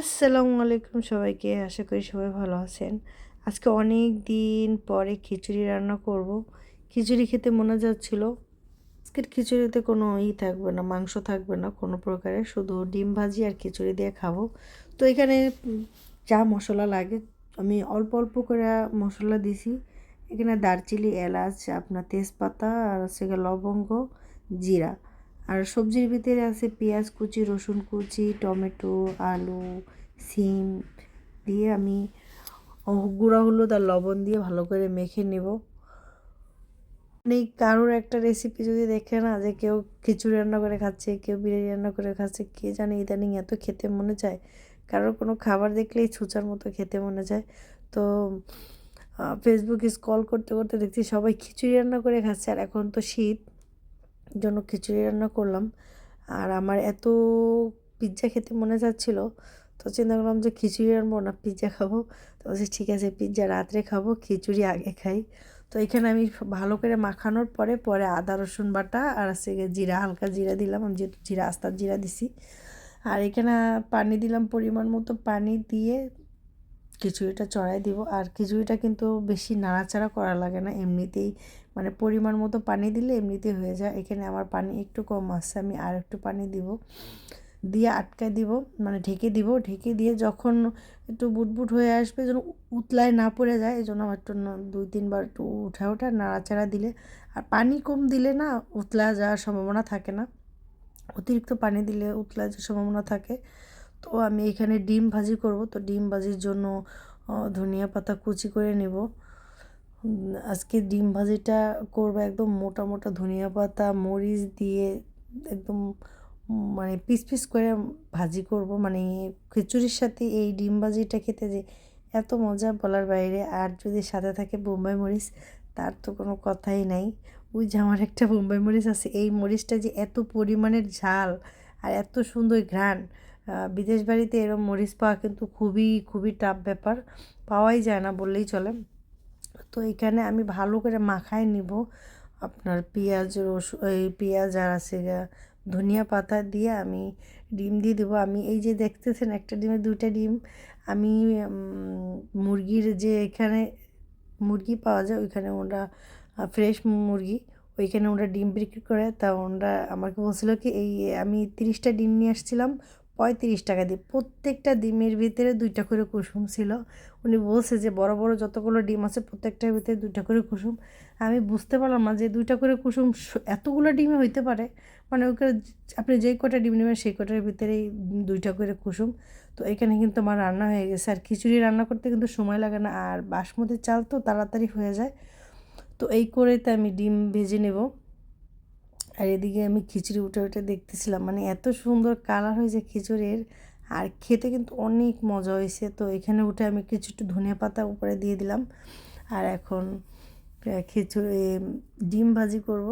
আসসালামু আলাইকুম সবাইকে, আশা করি সবাই ভালো আছেন। আজকে অনেক দিন পরে খিচুড়ি রান্না করব। খিচুড়ি খেতে মনে যাচ্ছিল। আজকের খিচুড়িতে কোনো ই থাকবে না, মাংস থাকবে না কোনো প্রকারের শুধু ডিম ভাজি আর খিচুড়ি দিয়ে খাব। তো এখানে যা মশলা লাগে, আমি অল্প অল্প করে মশলা দিছি। এখানে দারচিনি, এলাচ, আপনার তেজপাতা আর হচ্ছে লবঙ্গ, জিরা। আর সবজির ভিতরে আছে পেঁয়াজ কুচি, রসুন কুচি, টমেটো, আলু, সিম দিয়ে আমি গুঁড়া হলুদ আর লবণ দিয়ে ভালো করে মেখে নেব। মানে কারোর একটা রেসিপি যদি দেখে না যে কেউ খিচুড়ি রান্না করে খাচ্ছে, কেউ বিরিয়ানি রান্না করে খাচ্ছে, কে জানে ইদানিং এত খেতে মনে চায়? কারোর কোনো খাবার দেখলেই ছুচার মতো খেতে মনে চায়। তো ফেসবুক স্কল করতে করতে দেখছি সবাই খিচুড়ি রান্না করে খাচ্ছে আর এখন তো শীত। জন্য খিচুড়ি রান্না করলাম। আর আমার এত পিৎজা খেতে মনে যাচ্ছিল, তো চিন্তা করলাম যে খিচুড়ি রানবো না পিৎজা খাব। তো বলছি, ঠিক আছে পিৎজা রাত্রে খাব, খিচুড়ি আগে খাই। তো এখানে আমি ভালো করে মাখানোর পরে পরে আদা, রসুন বাটা আর হচ্ছে জিরা, হালকা জিরা দিলাম। আমি যেহেতু জিরা, আস্তার জিরা দিছি। আর এখানে পানি দিলাম পরিমাণ মতো, পানি দিয়ে খিচুড়িটা চড়াই দিব। আর খিচুড়িটা কিন্তু বেশি নাড়াচাড়া করা লাগে না, এমনিতেই মানে পরিমাণ মতো পানি দিলে এমনিতেই হয়ে যায়। এখানে আমার পানি একটু কম আসছে আমি আর একটু পানি দিব। দিয়ে আটকায় দিব মানে ঢেকে দিব। ঢেকে দিয়ে যখন একটু বুটবুট হয়ে আসবে, যেন উতলায় না পড়ে যায়, এই জন্য আমার একটু দুই তিনবার একটু উঠা উঠা নাড়াচাড়া দিলে। আর পানি কম দিলে না উতলা যাওয়ার সম্ভাবনা থাকে না। অতিরিক্ত পানি দিলে উতলা যাওয়ার সম্ভাবনা থাকে। তো আমি এখানে ডিম ভাজি করব। তো ডিম ভাজির জন্য ধনিয়া পাতা কুচি করে নেব। আজকে ডিম ভাজিটা করব একদম মোটা মোটা ধনিয়া পাতা, মরিচ দিয়ে একদম মানে পিস পিস করে ভাজি করব। মানে খিচুড়ির সাথে এই ডিম ভাজিটা খেতে যে এত মজা বলার বাইরে। আর যদি সাথে থাকে বোম্বাই মরিচ, তার তো কোনো কথাই নাই। ওই যে আমার একটা বোম্বাই মরিচ আছে, এই মরিচটা যে এত পরিমাণের ঝাল আর এত সুন্দর ঘ্রাণ বিদেশ বাড়িতে এরম মরিচ পাওয়া কিন্তু খুবই খুবই টাফ ব্যাপার। পাওয়াই যায় না বললেই চলে। তো এখানে আমি ভালো করে মাখায় নিব। আপনার পেঁয়াজ, রসুন, এই পেঁয়াজ আর আছে ধনিয়া পাতা দিয়ে আমি ডিম দিয়ে দেবো। আমি এই যে দেখতেছেন একটা ডিমে দুইটা ডিম, আমি মুরগির যে এখানে মুরগি পাওয়া যায়, ওইখানে ওরা ফ্রেশ মুরগি, ওইখানে ওরা ডিম বিক্রি করে। তা ওরা আমাকে বলছিল কি, এই আমি তিরিশটা ডিম নিয়ে আসছিলাম পঁয়ত্রিশ টাকা দিয়ে। প্রত্যেকটা ডিমের ভিতরে দুইটা করে কুসুম ছিল। উনি বলছে যে, বড় বড় যতগুলো ডিম আছে প্রত্যেকটার ভিতরে দুইটা করে কুসুম। আমি বুঝতে পারলাম না যে, দুইটা করে কুসুম এতগুলো ডিমে হইতে পারে? মানে ওকে আপনি যেই কটা ডিম নেবেন সেই কটার ভিতরেই দুইটা করে কুসুম। তো এখানে কিন্তু আমার রান্না হয়ে গেছে। আর খিচুড়ি রান্না করতে কিন্তু সময় লাগে না। আর বাসমতি চাল তো তাড়াতাড়ি হয়ে যায়। তো এই করে তো আমি ডিম ভেজে নেব। আর এদিকে আমি খিচুড়ি উঠে উঠে দেখতেছিলাম মানে এত সুন্দর কালার হয়েছে খিচুড়ির, আর খেতে কিন্তু অনেক মজা হয়েছে। তো এখানে উঠে আমি কিছু একটু ধনিয়া পাতা উপরে দিয়ে দিলাম, আর এখন খিচুড়ি, ডিম ভাজি করব।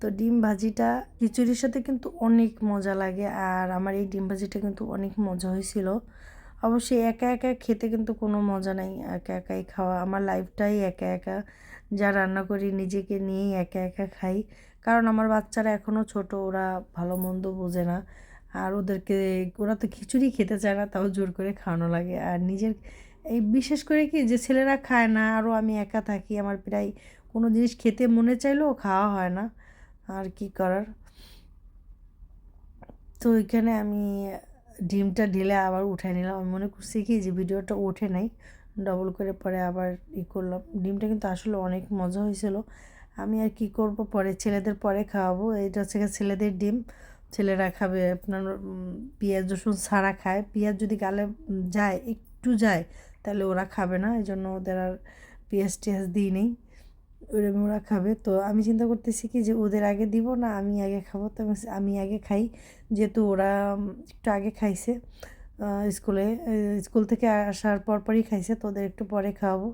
তো ডিম ভাজিটা, খিচুড়ির সাথে কিন্তু অনেক মজা লাগে, আর আমার এই ডিম ভাজিটা কিন্তু অনেক মজা হয়েছিল। অবশ্যই একা একা খেতে কিন্তু কোনো মজা নাই, একা একাই খাওয়া। আমার লাইফটাই একা একা, যা রান্না করি নিজেকে নিয়েই একা একা খাই। কারণ আমার বাচ্চারা এখনও ছোট, ওরা ভালো মন্দ বোঝে না। আর ওদেরকে, ওরা তো খিচুড়ি খেতে চায় না, তাও জোর করে খাওয়ানো লাগে। আর নিজের, এই বিশেষ করে কি যে ছেলেরা খায় না আরও আমি একা থাকি, আমার প্রায় কোনো জিনিস খেতে মনে চাইলেও খাওয়া হয় না। আর কি করার? তো ওইখানে আমি ডিমটা ঢেলে আবার উঠাই নিলাম। আমি মনে করছি কি যে ভিডিওটা ওঠে নাই ডবল করে পরে আবার ই করলাম। ডিমটা কিন্তু আসলে অনেক মজা হয়েছিল। আমি আর কি করব? পরে ছেলেদের পরে খাওয়াবো। এইটা হচ্ছে ছেলেদের ডিম। ছেলেরা খাবে আপনার পেঁয়াজ, রসুন ছাড়া খায়। পেঁয়াজ যদি গালে যায়, একটু যায়, তাহলে ওরা খাবে না। এই জন্য ওদের আর পেঁয়াজ টেয়াজ দিই নেই। ওরকম ওরা খাবে। তো আমি চিন্তা করতেছি কি যে ওদের আগে দিব না, আমি আগে খাব। তো আমি আগে খাই। যেহেতু ওরা একটু আগে খাইছে স্কুলে স্কুল থেকে আসার পরপরই খাইছে। তো ওদের একটু পরে খাওয়াবো।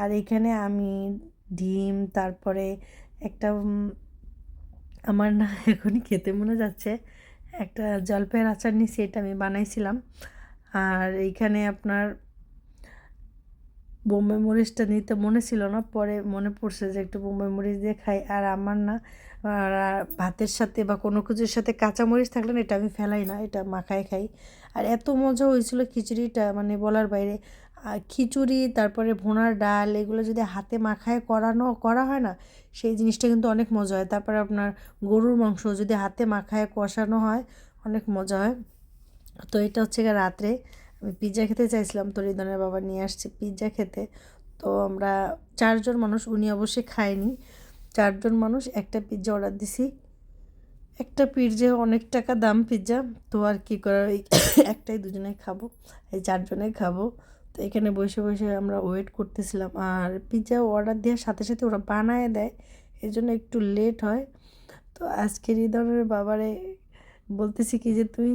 আর এখানে আমি ডিম, তারপরে একটা আমার না এখনই খেতে মনে যাচ্ছে। একটা জলপাইয়ের আচার নিয়েছি এটা আমি বানাইছিলাম। আর এইখানে আপনার বোম্বাই মরিচটা নিতে মনে ছিল না, পরে মনে পড়ছে যে একটু বোম্বাই মরিচ দিয়ে খাই। আর আমার না ভাতের সাথে বা কোনো কিছুর সাথে কাঁচা মরিচ থাকলে না এটা আমি ফেলাই না, এটা মাখায় খাই। আর এত মজা হয়েছিল খিচুড়িটা মানে বলার বাইরে। খিচুড়ি, তারপরে ভুনার ডাল, এগুলো যদি হাতে মাখায় করানো, করা হয় না, সেই জিনিসটা কিন্তু অনেক মজা হয়। তারপরে আপনার গরুর মাংস যদি হাতে মাখায় কষানো হয়, অনেক মজা হয়। তো এটা হচ্ছে গিয়ে রাত্রে। আমি পিৎজা খেতে চাইছিলাম, তো রিদনের বাবা নিয়ে আসছে পিৎজা খেতে। তো আমরা চারজন মানুষ, উনি অবশ্যই খায়নি। চারজন মানুষ, একটা পিৎজা অর্ডার দিছি। একটা পিৎজা অনেক টাকা দাম পিৎজা তো আর কী করার ওই একটাই দুজনে খাব, এই চারজনে খাব। এখানে বসে বসে আমরা ওয়েট করতেছিলাম। আর পিৎজা অর্ডার দেওয়ার সাথে সাথে ওরা বানায় দেয়। এই জন্য একটু লেট হয়। তো আজকে হৃদয়ের বাবারে বলতেছি কি যে, তুই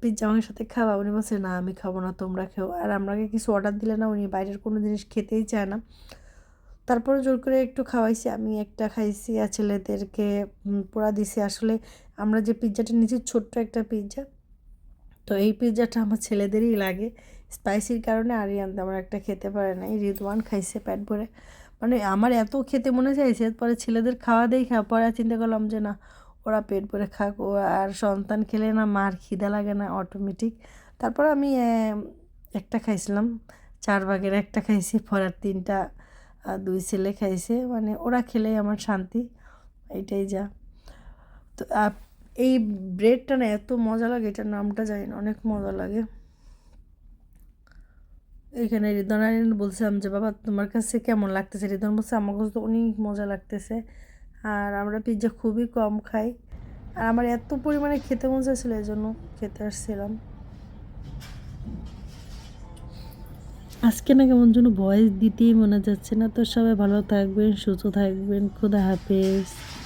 পিৎজা আমার সাথে খাওয়া উনি বলছে, না, আমি খাব না, তোমরা খেও। আর আমাকে কিছু অর্ডার দিলে না, উনি বাইরের কোনো জিনিস খেতেই চায় না। তারপরে জোর করে একটু খাওয়াইছি। আমি একটা খাইছি, আর ছেলেদেরকে পোড়া দিছি। আসলে আমরা যে পিৎজাটা নিয়েছি, ছোট্ট একটা পিৎজা তো এই পিৎজাটা আমার ছেলেদেরই লাগে। স্পাইসির কারণে আরিয়ান তেমন একটা খেতে পারে না এই রিদওয়ান খাইছে প্যাট ভরে। মানে আমার এত খেতে মনে চাইছে, পরে ছেলেদের খাওয়া দেই খা পরে চিন্তা করলাম যে না, ওরা পেট ভরে খাক আর সন্তান খেলে না মার খিদা লাগে না অটোমেটিক তারপর আমি একটা খাইছিলাম, চার ভাগের একটা খাইছি, পরার তিনটা দুই ছেলে খাইছে। মানে ওরা খেলেই আমার শান্তি, এইটাই যা। তো এই ব্রেডটা না এত মজা লাগে, এটার নামটা জানি না, অনেক মজা লাগে। এখানে রিদন বলছিলাম যে, বাবা, তোমার কাছে কেমন লাগতেছে? রিদন বলছে, আমার কাছে তো অনেক মজা লাগতেছে। আর আমরা পিৎজা খুবই কম খাই। আর আমার এত পরিমাণে খেতে মজা ছিল এই জন্য খেতে আসছিলাম। আজকে না কেমন যেন ভয়েস দিতেই মনে যাচ্ছে না। তো সবাই ভালো থাকবেন, সুস্থ থাকবেন। খুদা হাফেজ।